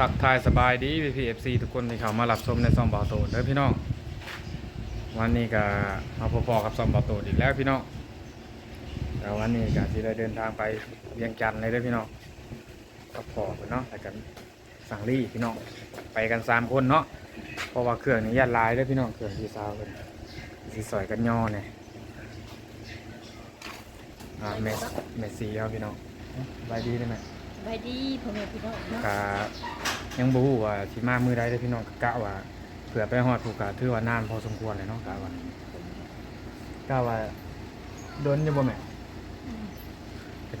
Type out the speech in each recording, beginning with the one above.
ทักทายสบายดีพี่พีเอฟซีทุกคนที่เข้ามารับชมในซองบาโตเด้อพี่น้องวันนี้ก็มาพอๆกับซองบาโตอีกแล้วพี่น้องแล้ววันนี้ก็ที่ได้เดินทางไปเวียงจันทร์เลยเด้อพี่น้องกับพ่อเพิ่นเนาะแล้วกันสั่งลี่พี่น้องไปกันสามคนเนาะเพราะว่าเครื่องนี้ยัดลายเด้อพี่น้องเครื่องที่ซาวกันสีสอยกันย่อเนี่ยอ่าเมสเมสซี่ครับพี่น้องสบายดีได้ไหมไปดีพ่อแม่พี่น้องเนาะกะ ยังบฮูว่าสิมามือใดเด้อพี่น้องกะว่าเผื่อไปฮอดผูกกะถือว่านานพอสมควรเลยเนาะกะว่ากะว่าโดนอยู่บ่แม่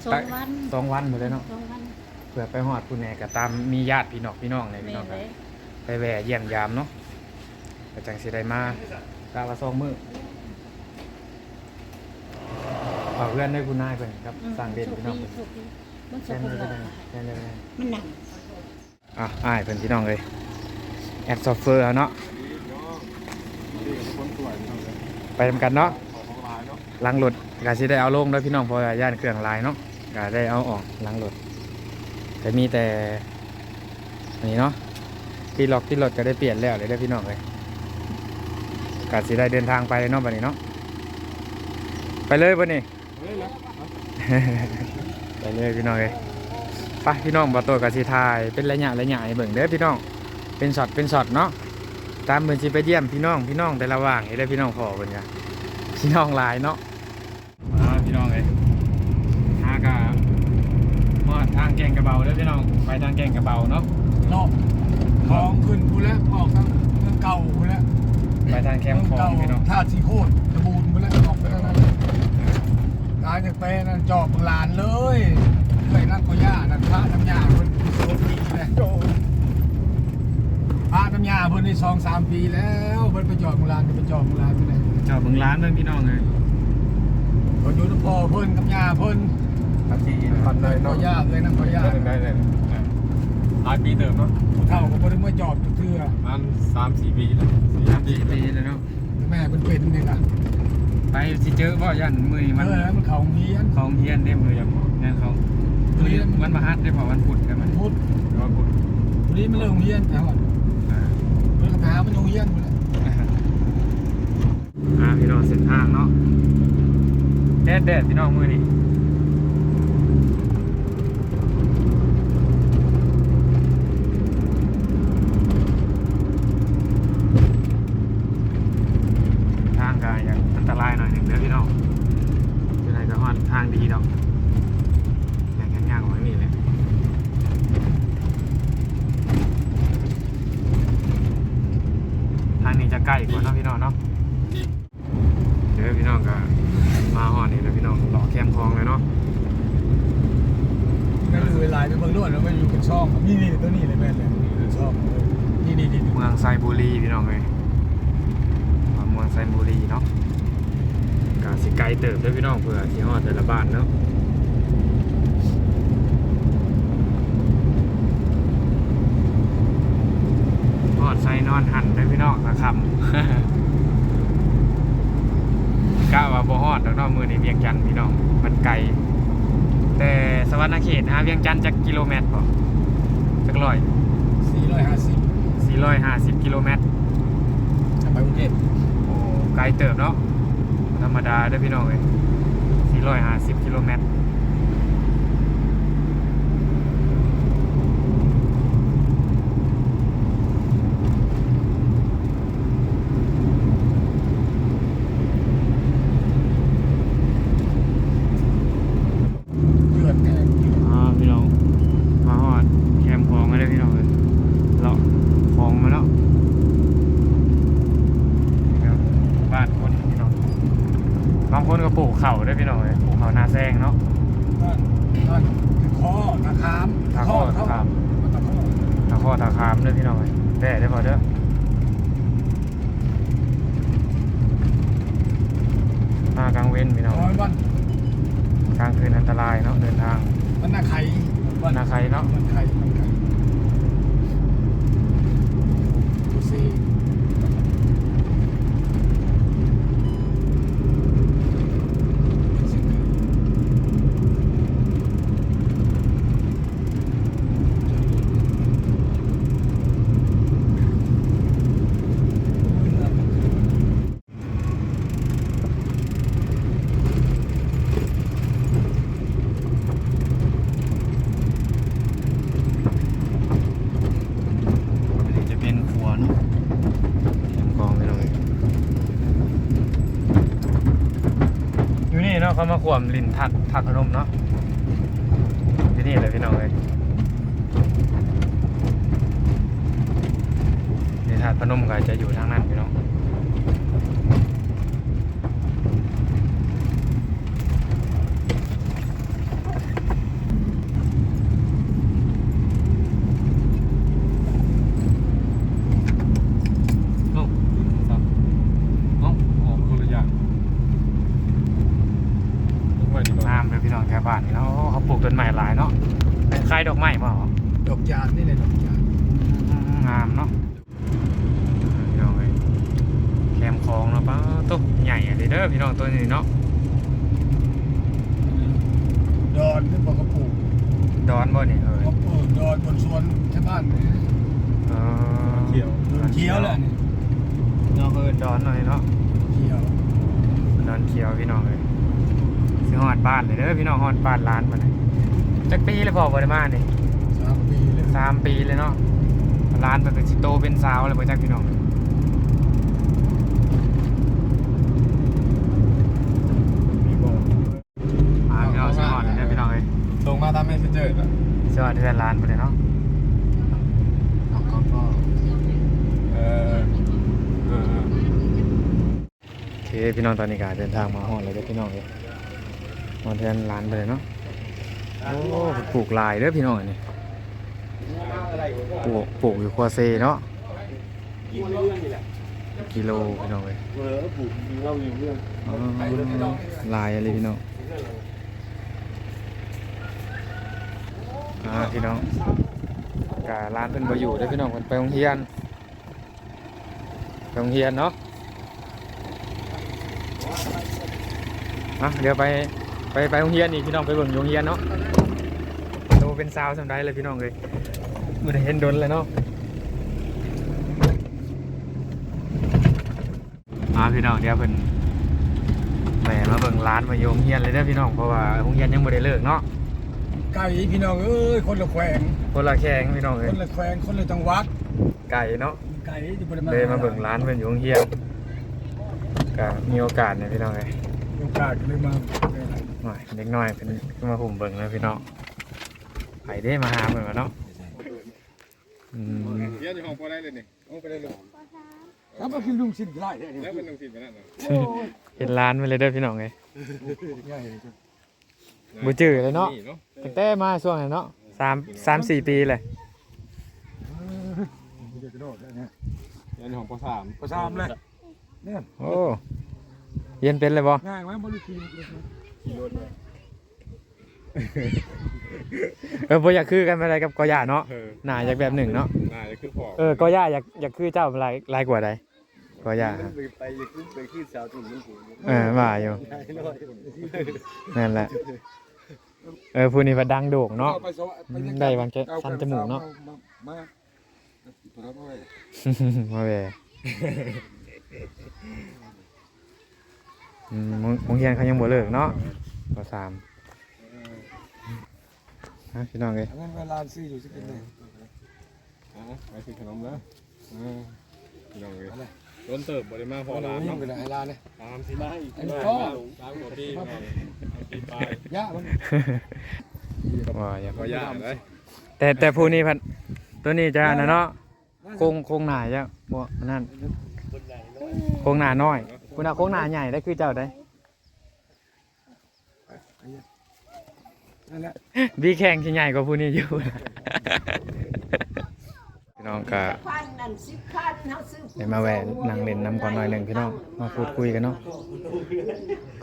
สองวันสองวันหมดเลยเนาะสองวันเผื่อไปฮอดผู้แหน่ก็ตามมีญาติพี่น้องพี่น้องเลยพี่แม่น้องเลก็ยไปแวะเยี่ยมยามเนาะก็จังสิได้มากะว่าสองมื้อฝากเพื่อนได้คุณนายเพิ่นครับสร้างเด่นพี่น้องโชเพิ่นคดีมันสแค่กนี้ปรก็กได้แค่นี้ก็ได้มันหนัก อะอ้ายเพิ่นพี่น้องเลยแอดซอฟเฟอร์เอาเนาะไปทำกันเนาะล้างรถก็สิได้เอาลงแล้วพี่น้องเพราะว่าย่านเครื่องลายเนาะก็ได้เอาออกล้างรถแต่มีแต่อันนี้เนาะที่ล็อกที่รถก็ได้เปลี่ยนแล้วเลยได้อพี่น้องเลยก็สิได้เดินทางไปเนาะบัดนี้เนาะไปเลยบัดนี้ไปเลยพี่น้องเลย ไปพี่น้องบอตัวกับสีทายเป็นระยะระยะให้เบิ่งเด้อพี่น้องเป็นช็อตเป็นช็อตเนาะตามเบิ่งสิไปเยี่ยมพี่น้องพี่น้องแต่ละว่างให้ได้อพี่น้องพอเบิ่งกันพี่น้องหลายเนาะมาพี่น้องเลยหากะมอดทางแกงกระเบาเด้อพี่น้องไปทางแกงกระเบาเนาะเนาะของขึ้นกูแล้วออกทางเมืองเก่ากูแล้วไปทางแคมป์คลองพี่น้องท่าสีโคตรตะบูนกูแล้วออกไปทางนั้นตายจากไปนั่นจอบลานเลย ไปนั่งก็ย่านั่นพระน้ำยาเพิ่นโซปีแล้วพระน้ำยาเพิ่นในสองสามปีแล้วเพิ่นไปจอบลานก็ไปจอบลานไปไหนเจ้าเบิ่งร้านเด้อพี่น้องเลยเขาอยู่น้ำพ่อเพิ่นกับยาเพิ่นครับที่พันเลยก็เนาะย่าเลยนั่งก็ย่าได้ได้เลยหลายปีเติมเนาะผู้เฒ่าก็บ่ได้มาจอบทุกเทื่อประมันสามสี่ปีแล้วสี่สาห้ามปีสี่ปีเลยเนาะแม่เพิ่นเป็นนี่ล่ะไปสิเจอบ่ยันมือนี้เอมันอแล้วมันเขาเฮียนของเฮียนเด้มือยังเนี่ยเขา มือวันมาฮัดได้พอวันพุธกันมันพุทธแล้วก็วันนี้มันเรื่องเฮียนแล้วอะอ่ามันก็หามันโรงเฮียนไปแล้วอ่าพี่น้องเส้นทางเนาะแดดแดดพี่น้องมือนี่ทางก็ยังอันตรายหน่อยหนึ่งเด้อพี่น้องจะไหนก็ฮอดทางดีดอกอย่างงั้นย่างของนี่เลยทางนี้จะใกล้กว่าเนาะพี่น้องเนาะ เดี๋ยวพี่น้องก็มาหอดนี่แล้วพี่น้องหล่อแคมคลองเลยเนาะ ไม่ดูเวลา ไปเบิ่งด้วยแล้วมันอยู่เป็นช่องนี่นี่ตัวนี้เลยแม่นเลยเป็นช่องเลยนี่นี่นี่เมืองไซบุรีพี่น้องเลยมาเมืองไซบุรีเนาะกาสิไกลเติบด้วยพี่น้องเพื่อที่หอดแต่ละบ้านเนาะหอดไซนอนหันด้วยพี่น้องนะครับกะว่าบ่ฮอดดอกเนาะมือในเวียงจันทน์พี่น้องมันไกล แต่สวรรณเขตหาเวียงจันทน์จักกิโลเมตรบ่จักร้อยสี่ร้อยห้าสิบ450กิโลเมตรจะไปกรุงเทพโอ้ไกลเติบเนาะธรรมดาเด้อพี่น้องเอ้ย450กิโลเมตร เลือดแห้ง อ่าพี่น้องมาฮอดแคมป์คลองมาได้อพี่น้องเอ้ยเลาะคลองมาแล้วนี่ครับบ้านคนพี่น้องบางคนก็ปลูกเข่าวด้วยพี่น้องเอ้ยปลูกเข่าวนาแซงเนาะ นั่นนั่นคอตะขาม ตะข้อตะขาม ตะข้อ ตาข้ อตาคามด้วยพี่น้องเอ้ยแด่ได้พอเด้อมากลางเว้นพี่น้องร้อยวันกลางคืนอันตรายเนาะเดินทาง มันนาไข่นาไข่เนาะมันไข่มันไข่ดูสิ เขามาขวมลินถัดทักขนมเนาะที่นี่เลยพี่น้องเลยลินทัดขนมก็จะอยู่ทางนั้นพี่น้อง เอ้าครับเอ้าออกคนละอย่างลงไปดีกว่า น้ำเลยพี่น้องแถวบ้านนี่เนาะโอ้เขาปลูกต้นไม้หลายเนาะเป็นคล้ายดอกไม้เปล่า ดอกจานนี่เลยดอกจาน งามเนาะพี่น้องเอ้ยแคมคลองเนาะป้าตุ๊ก ใหญ่อะเลยเด้อพี่น้องตัวนี้เนาะดอนนี่บอกกระปลูกดอนบ่นี่เอ้ยเขาปลูกดอนบนสวนชาวบ้านนี่เออเขียวดอนเขียวแหละนี่เนาะเออดอนหน่อยเนาะเขียวดอนเขียวพี่น้องเอ้ยสิฮอดบ้านเลยเด้อพี่น้องฮอดบ้านร้านมาเลยจักปีเลยพอบ่ได้มานี่สามปีเลยสามปีเลยเนาะร้านมันก็สิโตเป็นสาวเลยบ่จักพี่น้อง มีบ่อ อ่าพี่น้องสิฮอดเลยเด้อพี่น้องเอ้ย ตรงมาตาม เมสเซนเจอร์อะสิฮอดเทือนร้านไปเลยเนาะเขาก็เออเออโอเคพี่น้องตอนนี้ก็เดินทางมาฮอดเลยเด้อพี่น้องเอ้ยฮอดเทือนร้านไปเลยเนาะโอ้ปลูกลายเด้อพี่น้องอันนี่ปลูกปลูกอยู่คัวเซเนาะกิโลพี่น้องเลยเออปลูกเล่าอยู่เรื่องอ๋อลายอะไรพี่น้องาพี่น้องการ้านเพิ่นบ่อยู่เด้พี่น้องคนไปโรงเรียนโรงเรียนเนาะอะเดี๋ยวไปไปไปโรงเรียนอีกพี่น้องไปเบิ่งอยู่โรงเรียนเนาะโตเป็นสาวสำได้เลยพี่น้องเลยบ่ได้เห็นดนเลยเนาะอ่าพี่น้องเดี๋ยวเพิ่นแหมมาเบิ่งร้านมาโยงเฮียนเลยเด้อพี่น้องเพราะว่าโรงเรียนยังบ่ได้เลิกเนาะ ไก่พี่น้องเอ้ยคนละแขวงคนละแข่งพี่น้องคเอ้ยนละแขวงคนละจังหวัดไก่เนาะไก่ที่บริมาเลยมาเบิ่งร้านเพิ่นอยู่โรงเรียนก็มีโอกาสเนี่ยพี่น้องเอ้ยโอกาสเลยมาหน่อยเด็กน้อยเพิ่นมาหุ่มเบิ่งเลยพี่น้องไปเด้มาหาเพิ่นว่าเนาะอืมเรียนอยู่ห้องพอได้เลยนี่ห้องไปได้เลยครับก็คือลุงสินไล่เนี่ยแล้วเป็นหนังสือมาแล้วเนาะเห็นร้านไปเลยเด้อพี่น้องเอ้ยใหญ่ บ่จื้อเลยเนาะเนาะตั้งแต่มาช่วงนั้นเนาะสามสามสี่ปีเลยเด็กกระโดดเนี่ยเรียนอยู่ห้องปสามประชามเลยเนี่ยโอ้เรียนเป็นเลยบ่ง่ายไหมบริคีขี่รถมาเออบ่อยากคือกันไปอะไรกับกอย่าเนาะเออหน้าอยากแบบหนึ่งเนาะน่าจะคือพอเออก็ย่าอยากอยากคือเจ้าลายลายกว่าใด ก็ย่าครับไปไปขึ้นไปขึ้นสาวตุ่มนุ่งหูเออว่าอยู่นั่นแหละเออผู้นี้ว่าดังโด่งเนาะได้วางแค่ฟันจมูกเนาะมามาเวอืมโรงโรงเรียนเขายังบ่เลิกเนาะปสามฮะพี่น้องเอ้ยเงินเวลาซื้ออยู่สิเป็นไงอะไปซื้อขนมแล้วพี่น้องเลย ต้นเติบบริมาพอร้านยิ่เนาะงไปไหนร้านเนี่ยตามสิได้อันนี้พ่อตามหัวปีไงปีไปย่ามันว่าอย่าก็ยากเลยแต่แต่ผู้นี้พันตัวนี้จะนะเนาะโครงโครงหน้าจะบ่นั่นโครงหน้าน้อย คุณเอาโครงหน้าใหญ่ได้คือเจ้าได้นั่นแหละบีแข่งที่ใหญ่กว่าผู้นี้อยู่ พี่น้องก็พันนั่นสิบพันเฮาซื้อได้มาแวะนั่งเล่นน้ำก่อนหน่อยหนึ่งพี่น้องมาพูดคุยกันเนาะ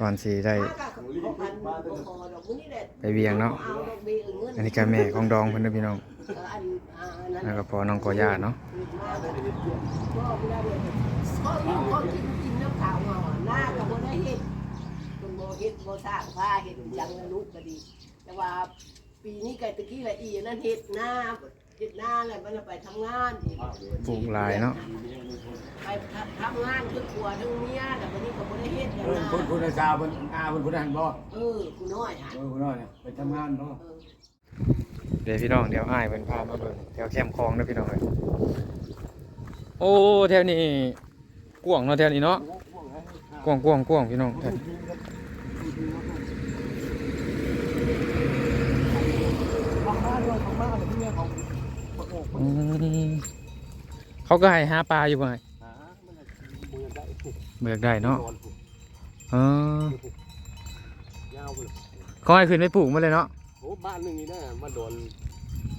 ก่อนสีได้มากับของพันบ่พอดอกมื้อนี้แหละไปเวียงเนาะเอาดอกเบี้ยเงินอันนี้ก็แม่ของดองเพิ่นเด้อพี่น้องเอออันอ่านั่นแล้วก็พอน้องกอย่าเนาะมาบ่ได้บ่ได้เลยเขาอยู่เขากินกินน้ำขาวเฮาหน้าก็บ่ได้เฮ็ดเพิ่นบ่เฮ็ดบ่สร้างผ้าเฮ็ดหยังลูกก็ดี แต่ว่าปีนี้ก็ตะกี้ละอีนั่นเฮ็ดหน้า เจ็ดหน้าเลยมันไปทำงานอีกปลูกลายเนาะไปทำงานคือกลัวทั้งเมียแต่วันนี้ก็บ่ได้เฮ็ดอยางเพิ่นนั้นคนคนอาจาวเพิ่นอาคเพิ่นคนหันบอเออคุณน้อยหันเออน้อยไปทำงานบ่เอเดี๋ยวพี่น้องเดี๋ยวอ้ายเป็นพามาเบิ่งแถวแคมป์คลองนะพี่น้องเอ้ยโอ้แถวนี้กว้างเนาะแถวนี้เนาะกว้างกว้างกว้างพี่น้องแถวนี้ของบ้านด้วยของบ้าเลยที่เนี่ยของ อืมเขาก็ให้หาปลาอยู่บ่ไงหามันจะมือได้ถูกเบิกได้เนาะนอนถูกเออยาวเลยเขาให้ขึ้นไปปลูกมาเลยเนาะโอ้บ้านหนึงนี่นะมันโดน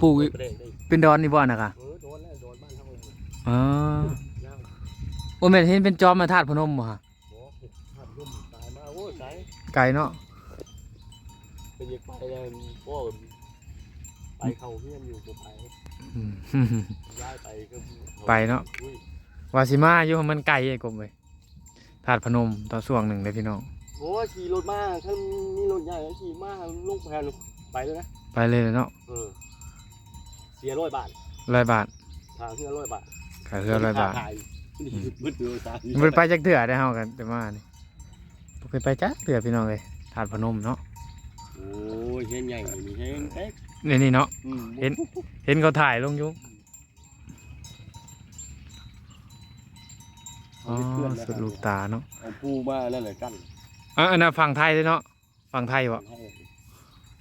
ปลูกประเด็นได้เป็นดอนนี่บ่น่ะกะเออโดนแล้วโดนบ้านเท่าเลยอ๋อยาวโอ้แม่นเห็นเป็นจอมมาธาตุพนมบ่ฮะโอ้ทำร่มตายมาโอ้ยตายไกลเนาะเป็นยังไปเลยโอ้ ไปเขาเฮียนอยู่บ่ไปอืมย้ายไปก็ไปเนาะ อุ้ยว่าสิมาอยู่มันไกลไอ้กบเว้ยธาตุพนมตอนช่วงหนึ่งเลยพี่น้อง โอ้ยขี่รถมาถ้ามีรถใหญ่ก็ขี่มาลงแพนไปเลยนะไปเลยเนาะเออเสียร้อยบาทร้อยบาททางที่ร้อยบาทขาเรือร้อยบาทถ่ายนี่มืดเลยตายมันไปจักเถื่อได้เฮากันแต่มานี่บ่เคยไปจักเถื่อพี่น้องเลยธาตุพนมเนาะโอ้ย เห็นใหญ่เลยนี่เห็นเอ๊ะนี่นี่เนาะ อืมเห็น เห็นเขาถ่ายลงอยู่อ๋อเพื่อนนะสุดลูกตาเนาะเอาปูมาแล้วเลยกันอะอันนั้นฝั่งไทยเลยเนาะฝั่งไทยวะ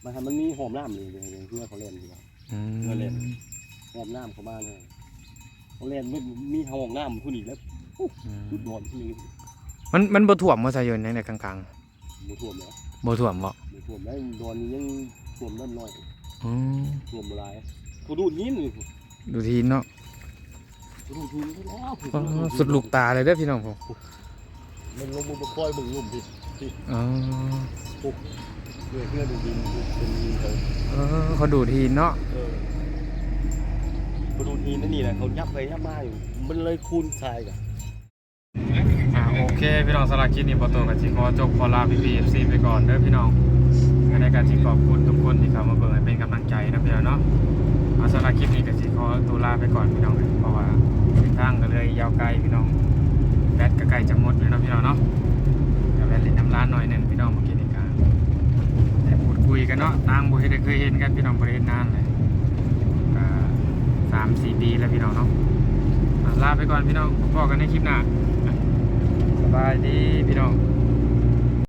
มาทำมันมีหอมน้ำเลยเดี๋ยวเพื่อนเขาเล่นดีกว่า อืเพื่อเล่นมหอมน้ำเขามาเลยเขาเล่นไม่มีหอมน้ำผู้นี้แล้วอืชุดมนอนที่นี่มันมันบ่ถ่วมมาใส่ยนในกลางหมูท่วมแล้วๆบ่ถ่วมบ่หมู ท่วมแล้วนอนยังท่วมน้ำน้อยอืมท่วมอะไรเขาดูดหินเลยดูทีเนาะเขาดูดหินแล้วอ๋อสุดลูกตาเลยเด้อพี่น้องผมมันลงมือมาคอยบึงลุ่มพี่อ๋อเพื่อนเพื่อนดูดินเป็นดินเขาเออเขาดูทีเนาะเออเขาดูดหินนั่นนี่แหละเขายับไปยับมาอยู่มันเลยคูณทรายกันอ่าโอเค พี่น้องสำหรับคลิปนี้บ่โตกับสิขอจบขอลาพี่ๆ FC ไปก่อนเด้อพี่น้อง ในการสิขอบคุณทุกคนที่เข้ามาเบิ่งเป็นกำลังใจนะพี่น้องเนาะเอาสำหรับคลิปนี้ก็สิขอตัวลาไปก่อนพี่น้องเพราะว่าเส้นทางก็เลยยาวไกลพี่น้องแบตก็ใกล้จะหมดแล้วเนะพี่น้องเนาะเดี๋ยวแบตเล่นน้ำร้านหน่อยหนึงพี่น้องเมื่อกี้นี่ก็แต่พูดคุยกันเนาะต่างบ่เฮ็ดได้เคยเห็นกันพี่น้องบ่ได้เห็นนานเลยก็สามสี่ปีแล้วพี่น้องเนาะอะลาไปก่อนพี่น้องพบกันในคลิปหน้าสบายดีพี่น้อง